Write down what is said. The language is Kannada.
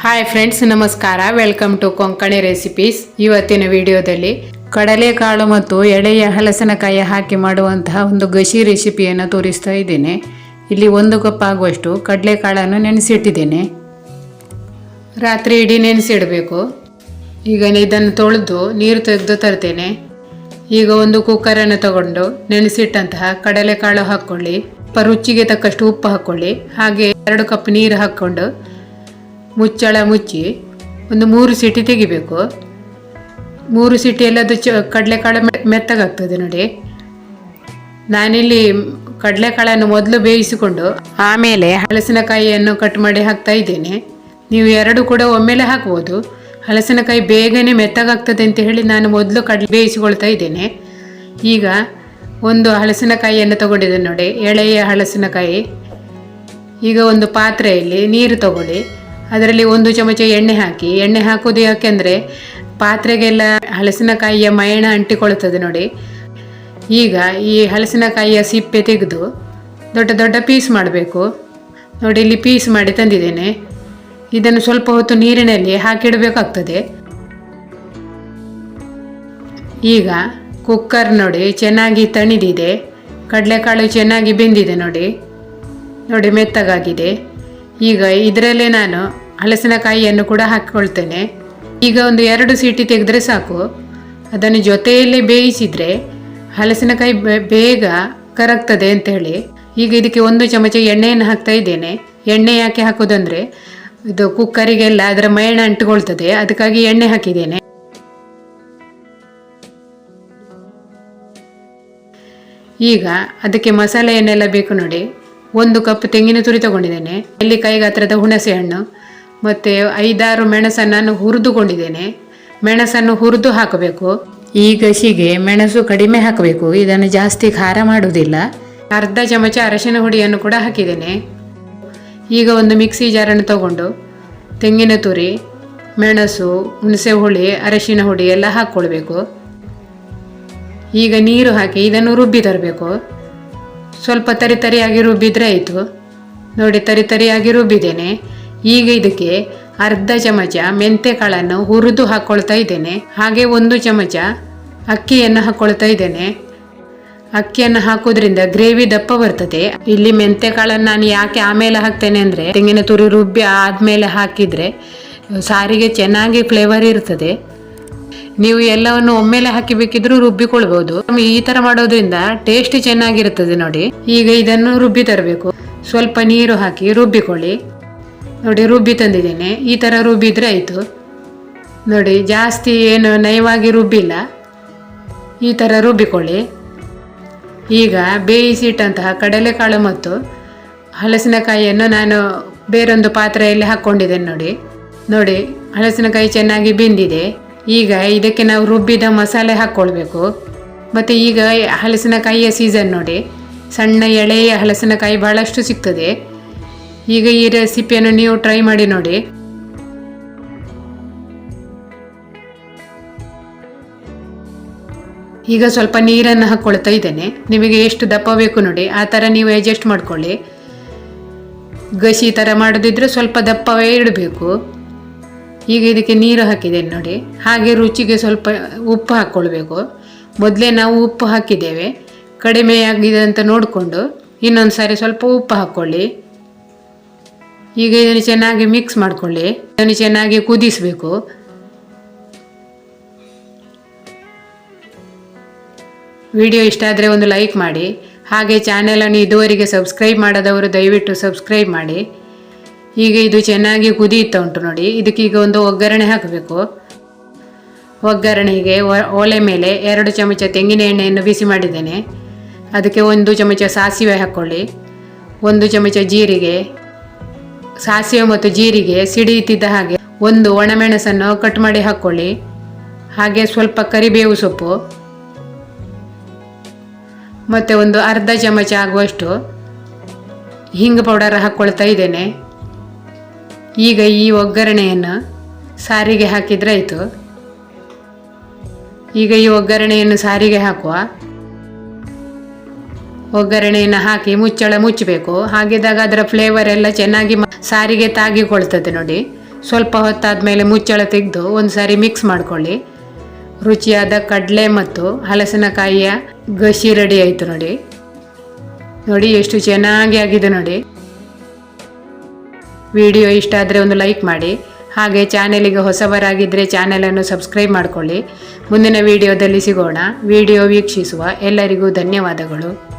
ಹಾಯ್ ಫ್ರೆಂಡ್ಸ್ ನಮಸ್ಕಾರ. ವೆಲ್ಕಮ್ ಟು ಕೊಂಕಣಿ ರೆಸಿಪೀಸ್ ಇವತ್ತಿನ ವಿಡಿಯೋದಲ್ಲಿ ಕಡಲೆಕಾಳು ಮತ್ತು ಎಳೆಯ ಹಲಸಿನಕಾಯಿ ಹಾಕಿ ಮಾಡುವಂತಹ ಒಂದು ಗಸಿ ರೆಸಿಪಿಯನ್ನು ತೋರಿಸ್ತಾ ಇದ್ದೇನೆ. ಇಲ್ಲಿ ಒಂದು ಕಪ್ ಆಗುವಷ್ಟು ಕಡಲೆಕಾಳನ್ನು ನೆನೆಸಿಟ್ಟಿದ್ದೇನೆ. ರಾತ್ರಿ ಇಡೀ ನೆನೆಸಿಡಬೇಕು. ಈಗ ಇದನ್ನು ತೊಳೆದು ನೀರು ತೆಗೆದು ತರ್ತೇನೆ. ಈಗ ಒಂದು ಕುಕ್ಕರನ್ನು ತಗೊಂಡು ನೆನೆಸಿಟ್ಟಂತಹ ಕಡಲೆಕಾಳು ಹಾಕ್ಕೊಳ್ಳಿ. ರುಚಿಗೆ ತಕ್ಕಷ್ಟು ಉಪ್ಪು ಹಾಕ್ಕೊಳ್ಳಿ. ಹಾಗೆ ಎರಡು ಕಪ್ ನೀರು ಹಾಕ್ಕೊಂಡು ಮುಚ್ಚಳ ಮುಚ್ಚಿ ಒಂದು ಮೂರು ಸಿಟಿ ತೆಗಿಬೇಕು. ಮೂರು ಸಿಟಿಯಲ್ಲಿ ಅದು ಚ ಕಡಲೆಕಾಳು ಮೆತ್ತಗಾಗ್ತದೆ ನೋಡಿ. ನಾನಿಲ್ಲಿ ಕಡಲೆಕಾಳನ್ನು ಮೊದಲು ಬೇಯಿಸಿಕೊಂಡು ಆಮೇಲೆ ಹಲಸಿನಕಾಯಿಯನ್ನು ಕಟ್ ಮಾಡಿ ಹಾಕ್ತಾ ಇದ್ದೇನೆ. ನೀವು ಎರಡು ಕೂಡ ಒಮ್ಮೆಲೆ ಹಾಕ್ಬೋದು. ಹಲಸಿನಕಾಯಿ ಬೇಗನೆ ಮೆತ್ತಗಾಗ್ತದೆ ಅಂತ ಹೇಳಿ ನಾನು ಮೊದಲು ಕಡಲೆ ಬೇಯಿಸಿಕೊಳ್ತಾ ಇದ್ದೇನೆ. ಈಗ ಒಂದು ಹಲಸಿನಕಾಯಿಯನ್ನು ತಗೊಂಡಿದ್ದೇನೆ ನೋಡಿ, ಎಳೆಯ ಹಲಸಿನಕಾಯಿ. ಈಗ ಒಂದು ಪಾತ್ರೆಯಲ್ಲಿ ನೀರು ತಗೊಳ್ಳಿ. ಅದರಲ್ಲಿ ಒಂದು ಚಮಚ ಎಣ್ಣೆ ಹಾಕಿ, ಎಣ್ಣೆ ಹಾಕೋದು ಯಾಕೆಂದರೆ ಪಾತ್ರೆಗೆಲ್ಲ ಹಲಸಿನಕಾಯಿಯ ಮಯಣ ಅಂಟಿಕೊಳ್ಳುತ್ತದೆ ನೋಡಿ. ಈಗ ಈ ಹಲಸಿನಕಾಯಿಯ ಸಿಪ್ಪೆ ತೆಗೆದು ದೊಡ್ಡ ದೊಡ್ಡ ಪೀಸ್ ಮಾಡಬೇಕು. ನೋಡಿ, ಇಲ್ಲಿ ಪೀಸ್ ಮಾಡಿ ತಂದಿದ್ದೇನೆ. ಇದನ್ನು ಸ್ವಲ್ಪ ಹೊತ್ತು ನೀರಿನಲ್ಲಿ ಹಾಕಿಡಬೇಕಾಗ್ತದೆ. ಈಗ ಕುಕ್ಕರ್ ನೋಡಿ ಚೆನ್ನಾಗಿ ತಣಿದಿದೆ. ಕಡಲೆಕಾಳು ಚೆನ್ನಾಗಿ ಬೆಂದಿದೆ ನೋಡಿ. ನೋಡಿ, ಮೆತ್ತಗಾಗಿದೆ. ಈಗ ಇದರಲ್ಲೇ ನಾನು ಹಲಸಿನಕಾಯಿಯನ್ನು ಕೂಡ ಹಾಕಿಕೊಳ್ತೇನೆ. ಈಗ ಒಂದು ಎರಡು ಸೀಟಿ ತೆಗೆದ್ರೆ ಸಾಕು. ಅದನ್ನು ಜೊತೆಯಲ್ಲೇ ಬೇಯಿಸಿದರೆ ಹಲಸಿನಕಾಯಿ ಬೇಗ ಕರಗ್ತದೆ ಅಂತ ಹೇಳಿ ಈಗ ಇದಕ್ಕೆ ಒಂದು ಚಮಚ ಎಣ್ಣೆಯನ್ನು ಹಾಕ್ತಾ ಇದ್ದೇನೆ. ಎಣ್ಣೆ ಯಾಕೆ ಹಾಕೋದಂದ್ರೆ ಇದು ಕುಕ್ಕರಿಗೆಲ್ಲ ಅದರ ಮೈಣ ಅಂಟುಕೊಳ್ತದೆ. ಅದಕ್ಕಾಗಿ ಎಣ್ಣೆ ಹಾಕಿದ್ದೇನೆ. ಈಗ ಅದಕ್ಕೆ ಮಸಾಲೆಯನ್ನೆಲ್ಲ ಬೇಕು ನೋಡಿ. ಒಂದು ಕಪ್ ತೆಂಗಿನ ತುರಿ ತಗೊಂಡಿದ್ದೇನೆ. ಎಲ್ಲಿ ಕೈಗಾತ್ರದ ಹುಣಸೆ ಹಣ್ಣು ಮತ್ತು ಐದಾರು ಮೆಣಸನ್ನು ನಾನು ಹುರಿದುಕೊಂಡಿದ್ದೇನೆ. ಮೆಣಸನ್ನು ಹುರಿದು ಹಾಕಬೇಕು. ಈ ಗಸಿಗೆ ಮೆಣಸು ಕಡಿಮೆ ಹಾಕಬೇಕು. ಇದನ್ನು ಜಾಸ್ತಿ ಖಾರ ಮಾಡುವುದಿಲ್ಲ. ಅರ್ಧ ಚಮಚ ಅರಶಿನ ಹುಡಿಯನ್ನು ಕೂಡ ಹಾಕಿದ್ದೇನೆ. ಈಗ ಒಂದು ಮಿಕ್ಸಿ ಜಾರನ್ನು ತಗೊಂಡು ತೆಂಗಿನ ತುರಿ ಮೆಣಸು ಹುಣಸೆ ಹುಳಿ ಅರಶಿನ ಹುಡಿ ಎಲ್ಲ ಹಾಕ್ಕೊಳ್ಬೇಕು. ಈಗ ನೀರು ಹಾಕಿ ಇದನ್ನು ರುಬ್ಬಿ ತರಬೇಕು. ಸ್ವಲ್ಪ ತರಿತರಿಯಾಗಿ ರುಬ್ಬಿದ್ರೆ ಆಯಿತು. ನೋಡಿ ತರಿತರಿಯಾಗಿ ರುಬ್ಬಿದ್ದೇನೆ. ಈಗ ಇದಕ್ಕೆ ಅರ್ಧ ಚಮಚ ಮೆಂತೆಕಾಳನ್ನು ಹುರಿದು ಹಾಕ್ಕೊಳ್ತಾ ಇದ್ದೇನೆ. ಹಾಗೆ ಒಂದು ಚಮಚ ಅಕ್ಕಿಯನ್ನು ಹಾಕ್ಕೊಳ್ತಾ ಇದ್ದೇನೆ. ಅಕ್ಕಿಯನ್ನು ಹಾಕೋದ್ರಿಂದ ಗ್ರೇವಿ ದಪ್ಪ ಬರ್ತದೆ. ಇಲ್ಲಿ ಮೆಂತೆ ಕಾಳನ್ನು ನಾನು ಯಾಕೆ ಆಮೇಲೆ ಹಾಕ್ತೇನೆ ಅಂದರೆ, ತೆಂಗಿನ ತುರಿ ರುಬ್ಬಿ ಆದಮೇಲೆ ಹಾಕಿದರೆ ಸಾರಿಗೆ ಚೆನ್ನಾಗಿ ಫ್ಲೇವರ್ ಇರ್ತದೆ. ನೀವು ಎಲ್ಲವನ್ನು ಒಮ್ಮೆಲೆ ಹಾಕಿ ಬೇಕಿದ್ರೂ ರುಬ್ಬಿಕೊಳ್ಬಹುದು ಈ ತರ ಮಾಡೋದ್ರಿಂದ ಟೇಸ್ಟ್ ಚೆನ್ನಾಗಿರ್ತದೆ ನೋಡಿ. ಈಗ ಇದನ್ನು ರುಬ್ಬಿ ತರಬೇಕು. ಸ್ವಲ್ಪ ನೀರು ಹಾಕಿ ರುಬ್ಬಿಕೊಳ್ಳಿ. ನೋಡಿ ರುಬ್ಬಿ ತಂದಿದ್ದೇನೆ. ಈ ಥರ ರುಬ್ಬಿದ್ರೆ ಆಯಿತು. ನೋಡಿ ಜಾಸ್ತಿ ಏನು ನಯವಾಗಿ ರುಬ್ಬಿಲ್ಲ. ಈ ಥರ ರುಬ್ಬಿಕೊಳ್ಳಿ. ಈಗ ಬೇಯಿಸಿಟ್ಟಂತಹ ಕಡಲೆಕಾಳು ಮತ್ತು ಹಲಸಿನಕಾಯಿಯನ್ನು ನಾನು ಬೇರೊಂದು ಪಾತ್ರೆಯಲ್ಲಿ ಹಾಕ್ಕೊಂಡಿದ್ದೇನೆ ನೋಡಿ. ನೋಡಿ ಹಲಸಿನಕಾಯಿ ಚೆನ್ನಾಗಿ ಬೆಂದಿದೆ. ಈಗ ಇದಕ್ಕೆ ನಾವು ರುಬ್ಬಿದ ಮಸಾಲೆ ಹಾಕ್ಕೊಳ್ಬೇಕು. ಮತ್ತು ಈಗ ಹಲಸಿನಕಾಯಿಯ ಸೀಸನ್ ನೋಡಿ. ಸಣ್ಣ ಎಳೆಯ ಹಲಸಿನಕಾಯಿ ಬಹಳಷ್ಟು ಸಿಗ್ತದೆ. ಈಗ ಈ ರೆಸಿಪಿಯನ್ನು ನೀವು ಟ್ರೈ ಮಾಡಿ ನೋಡಿ. ಈಗ ಸ್ವಲ್ಪ ನೀರನ್ನು ಹಾಕ್ಕೊಳ್ತಾ ಇದ್ದೇನೆ. ನಿಮಗೆ ಎಷ್ಟು ದಪ್ಪ ಬೇಕು ನೋಡಿ, ಆ ಥರ ನೀವು ಅಡ್ಜಸ್ಟ್ ಮಾಡ್ಕೊಳ್ಳಿ. ಗಸಿ ಥರ ಮಾಡೋದಿದ್ರೆ ಸ್ವಲ್ಪ ದಪ್ಪವೇ ಇಡಬೇಕು. ಈಗ ಇದಕ್ಕೆ ನೀರು ಹಾಕಿದ್ದೇನೆ ನೋಡಿ. ಹಾಗೆ ರುಚಿಗೆ ಸ್ವಲ್ಪ ಉಪ್ಪು ಹಾಕ್ಕೊಳ್ಬೇಕು ಮೊದಲೇ ನಾವು ಉಪ್ಪು ಹಾಕಿದ್ದೇವೆ. ಕಡಿಮೆ ಆಗಿದೆ ಅಂತ ನೋಡಿಕೊಂಡು ಇನ್ನೊಂದು ಸಾರಿ ಸ್ವಲ್ಪ ಉಪ್ಪು ಹಾಕ್ಕೊಳ್ಳಿ ಈಗ ಇದನ್ನು ಚೆನ್ನಾಗಿ ಮಿಕ್ಸ್ ಮಾಡ್ಕೊಳ್ಳಿ. ಇದನ್ನು ಚೆನ್ನಾಗಿ ಕುದಿಸಬೇಕು. ವಿಡಿಯೋ ಇಷ್ಟ ಆದರೆ ಒಂದು ಲೈಕ್ ಮಾಡಿ. ಹಾಗೆ ಚಾನೆಲನ್ನು ಇದುವರೆಗೆ ಸಬ್ಸ್ಕ್ರೈಬ್ ಮಾಡದವರು ದಯವಿಟ್ಟು ಸಬ್ಸ್ಕ್ರೈಬ್ ಮಾಡಿ. ಈಗ ಇದು ಚೆನ್ನಾಗಿ ಕುದಿಯುತ್ತಾ ಉಂಟು ನೋಡಿ. ಇದಕ್ಕೀಗ ಒಂದು ಒಗ್ಗರಣೆ ಹಾಕಬೇಕು. ಒಗ್ಗರಣೆಗೆ ಒಲೆ ಮೇಲೆ ಎರಡು ಚಮಚ ತೆಂಗಿನ ಎಣ್ಣೆಯನ್ನು ಬಿಸಿ ಮಾಡಿದ್ದೇನೆ. ಅದಕ್ಕೆ ಒಂದು ಚಮಚ ಸಾಸಿವೆ ಹಾಕ್ಕೊಳ್ಳಿ ಒಂದು ಚಮಚ ಜೀರಿಗೆ. ಸಾಸಿವೆ ಮತ್ತು ಜೀರಿಗೆ ಸಿಡಿಯುತ್ತಿದ್ದ ಹಾಗೆ ಒಂದು ಒಣಮೆಣಸನ್ನು ಕಟ್ ಮಾಡಿ ಹಾಕ್ಕೊಳ್ಳಿ ಹಾಗೆ ಸ್ವಲ್ಪ ಕರಿಬೇವು ಸೊಪ್ಪು. ಮತ್ತು ಒಂದು ಅರ್ಧ ಚಮಚ ಆಗುವಷ್ಟು ಹಿಂಗ್ ಪೌಡರ್ ಹಾಕ್ಕೊಳ್ತಾ ಇದ್ದೇನೆ. ಈಗ ಈ ಒಗ್ಗರಣೆಯನ್ನು ಸಾರಿಗೆ ಹಾಕಿದ್ರಾಯಿತು ಈಗ ಈ ಒಗ್ಗರಣೆಯನ್ನು ಸಾರಿಗೆ ಹಾಕುವ. ಒಗ್ಗರಣೆಯನ್ನು ಹಾಕಿ ಮುಚ್ಚಳ ಮುಚ್ಚಬೇಕು. ಹಾಗಿದ್ದಾಗ ಅದರ ಫ್ಲೇವರ್ ಎಲ್ಲ ಚೆನ್ನಾಗಿ ಸಾರಿಗೆ ತಾಗಿಕೊಳ್ತದೆ ನೋಡಿ. ಸ್ವಲ್ಪ ಹೊತ್ತಾದಮೇಲೆ ಮುಚ್ಚಳ ತೆಗೆದು ಒಂದು ಸಾರಿ ಮಿಕ್ಸ್ ಮಾಡ್ಕೊಳ್ಳಿ. ರುಚಿಯಾದ ಕಡಲೆ ಮತ್ತು ಹಲಸಿನಕಾಯಿಯ ಗಸಿ ರೆಡಿ ಆಯಿತು ನೋಡಿ. ನೋಡಿ ಎಷ್ಟು ಚೆನ್ನಾಗಿ ಆಗಿದೆ ನೋಡಿ. ವಿಡಿಯೋ ಇಷ್ಟ ಆದರೆ ಒಂದು ಲೈಕ್ ಮಾಡಿ. ಹಾಗೆ ಚಾನೆಲಿಗೆ ಹೊಸಬರಾಗಿದ್ದರೆ ಚಾನೆಲನ್ನು ಸಬ್ಸ್ಕ್ರೈಬ್ ಮಾಡಿಕೊಳ್ಳಿ. ಮುಂದಿನ ವಿಡಿಯೋದಲ್ಲಿ ಸಿಗೋಣ. ವಿಡಿಯೋ ವೀಕ್ಷಿಸುವ ಎಲ್ಲರಿಗೂ ಧನ್ಯವಾದಗಳು.